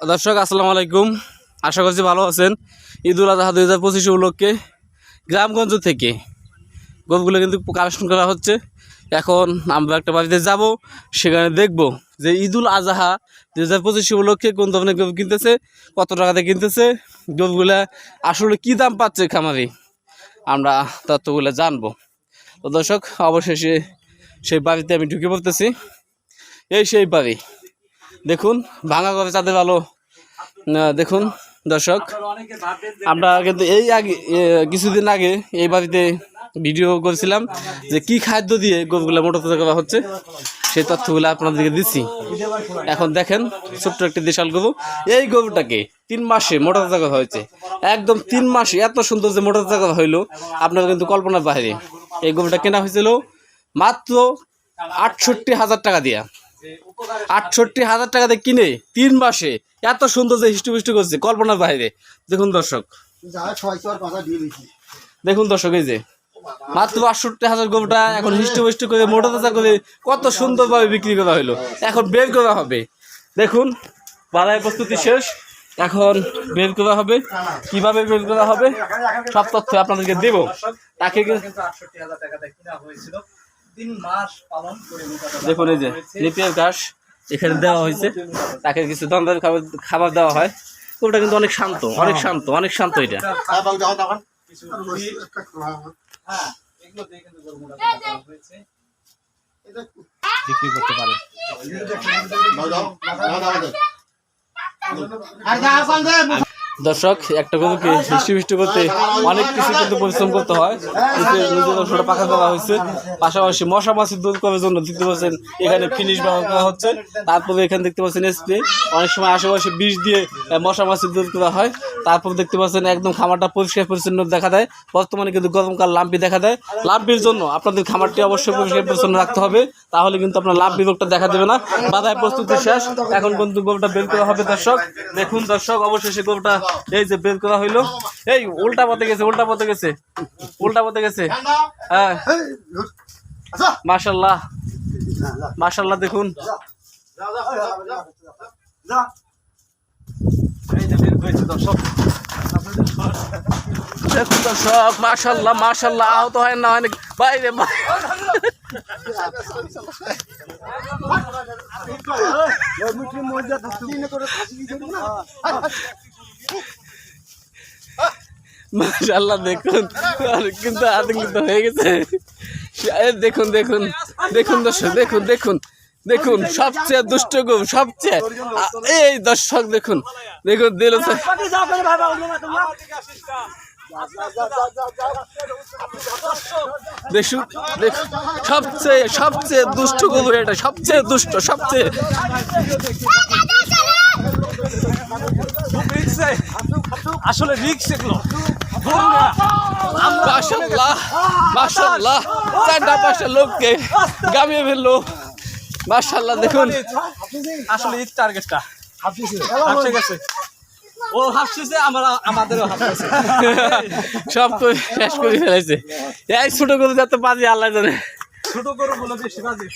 দর্শক, আসসালামু আলাইকুম। আশা করছি ভালো আছেন। ঈদুল আজহা দুই হাজার পঁচিশে উপলক্ষে গ্রামগঞ্জ থেকে গরুগুলো কিন্তু কালেকশন করা হচ্ছে। এখন আমরা একটা বাড়িতে যাব, সেখানে দেখব যে ঈদুল আজহা দুই হাজার পঁচিশে উপলক্ষে কোন ধরনের গরু কিনতেছে, কত টাকাতে কিনতেছে গরুগুলা আসলে কী দাম পাচ্ছে খামারি, আমরা তথ্যগুলো জানব। তো দর্শক, অবশেষে সেই বাড়িতে আমি ঢুকে পড়তেছি। এই সেই বাড়ি। দেখুন ভাঙা করে আলো। আহ, দেখুন দর্শক আমরা কিন্তু এই আগে কিছুদিন আগে এই বাড়িতে ভিডিও করেছিলাম যে কি খাদ্য দিয়ে গরুগুলো মোটা তাজা করা হচ্ছে। সেই তথ্যগুলো আপনাদেরকে দিচ্ছি। এখন দেখেন ছোট্ট একটি দেশাল গরু। এই গরুটাকে তিন মাসে মোটা তাজা করা হয়েছে। একদম তিন মাসে এত সুন্দর যে মোটা তাজা করা হইল আপনারা কিন্তু কল্পনার বাইরে। এই গরুটা কেনা হয়েছিল মাত্র আটষট্টি হাজার টাকা দিয়া। আটষট্টি হাজার টাকাতে কিনে তিন মাসে এত সুন্দর যে হিষ্টপুষ্ট করছে কল্পনার বাইরে। দেখুন দর্শক। যা ছয়শো আর কথা দিয়ে দিচ্ছি দেখুন দর্শক এই যে মাত্র আটষট্টি হাজার গরুটা এখন হিষ্টপুষ্ট করে মোটা তাজা করে কত সুন্দরভাবে বিক্রি করা হলো। এখন বের করা হবে। দেখুন বাজার প্রস্তুতি শেষ। এখন বের করা হবে। কীভাবে বের করা হবে? সব তথ্য আপনাদেরকে দেব। তাকে আটষট্টি হাজার কিনা হয়েছিল। তিন মাস পালন করে মোটা তাজা দেখুন এই যে নেপিয়ার ঘাস এখানে দেওয়া হয়েছে। তাকে কিছু দামদার খাবার খাবার দেওয়া হয়। ওটা কিন্তু অনেক শান্ত অনেক শান্ত অনেক শান্ত এটা। হ্যাঁ। হ্যাঁ এগুলো দিয়ে কিন্তু গরু মোটা তাজা করা হয়েছে। এটা বিক্রি করতে পারে। দাও দাও দাও দাও দাও। আর দে দর্শক, একটা গরুকে মিষ্টি মিষ্টি করতে অনেক কিছু কিন্তু পরিশ্রম করতে হয়। অংশটা দেওয়া হয়েছে। পাশাপাশি মশা মাছি দূর করার জন্য দেখতে পাচ্ছেন এখানে ফিনিশ ব্যবহার করা হচ্ছে। তারপরে এখানে দেখতে পাচ্ছেন স্প্রে অনেক সময় আশেপাশে বিষ দিয়ে মশা মাছি দূর করা হয়। তারপর দেখতে পাচ্ছেন একদম খামারটা পরিষ্কার পরিচ্ছন্ন দেখা দেয়। বর্তমানে কিন্তু গরমকাল লাম্পি দেখা দেয়। লাম্পির জন্য আপনাদের খামারটি অবশ্যই পরিষ্কার পরিচ্ছন্ন রাখতে হবে। তাহলে কিন্তু আপনার লাম্পি রোগটা দেখা দেবে না। বাধায় প্রস্তুতি শেষ। এখন কিন্তু গরুটা বের করা হবে দর্শক। দেখুন দর্শক, অবশেষে গরুটা এই যে বের করা হইল। এই, উল্টা পথে গেছে, উল্টা পথে গেছে। উল্টা পথে গেছে। হ্যাঁ। মাশাল্লাহ। মাশাল্লাহ দেখুন। দেখুন দর্শক, মাশাল্লাহ মাশাল্লাহ। আহত হয় না, অনেক বাইরে বাই- ওই মুঠি মজা তো তিন করে ফাঁসি দিতে না মাশাল্লাহ দেখুন। কিন্তু আতঙ্কিত হয়ে গেছে। দেখুন দেখুন দেখুন দর্শক, দেখুন দেখুন দেখুন, সবচেয়ে দুষ্ট গো সবচেয়ে এই দর্শক, দেখুন দেখুন, দিল দেখুন দেখুন, সবচেয়ে সবচেয়ে দুষ্ট গরু এটা, সবচেয়ে দুষ্ট, সবচেয়ে আসলে রিক্স এগুলো। মাশাল্লাহ চারটা পাঁচটা লোককে গামিয়ে ফেলল। মাশাল্লাহ দেখুন। আসলে ঈদ টার্গেটটা গেছে ও আমরা আমাদেরও সব করে শেষ করে ফেলেছে। এই ছোট করে যত বাজি আল্লাহ জানে। ছোট গরু বলে বেশি বাজে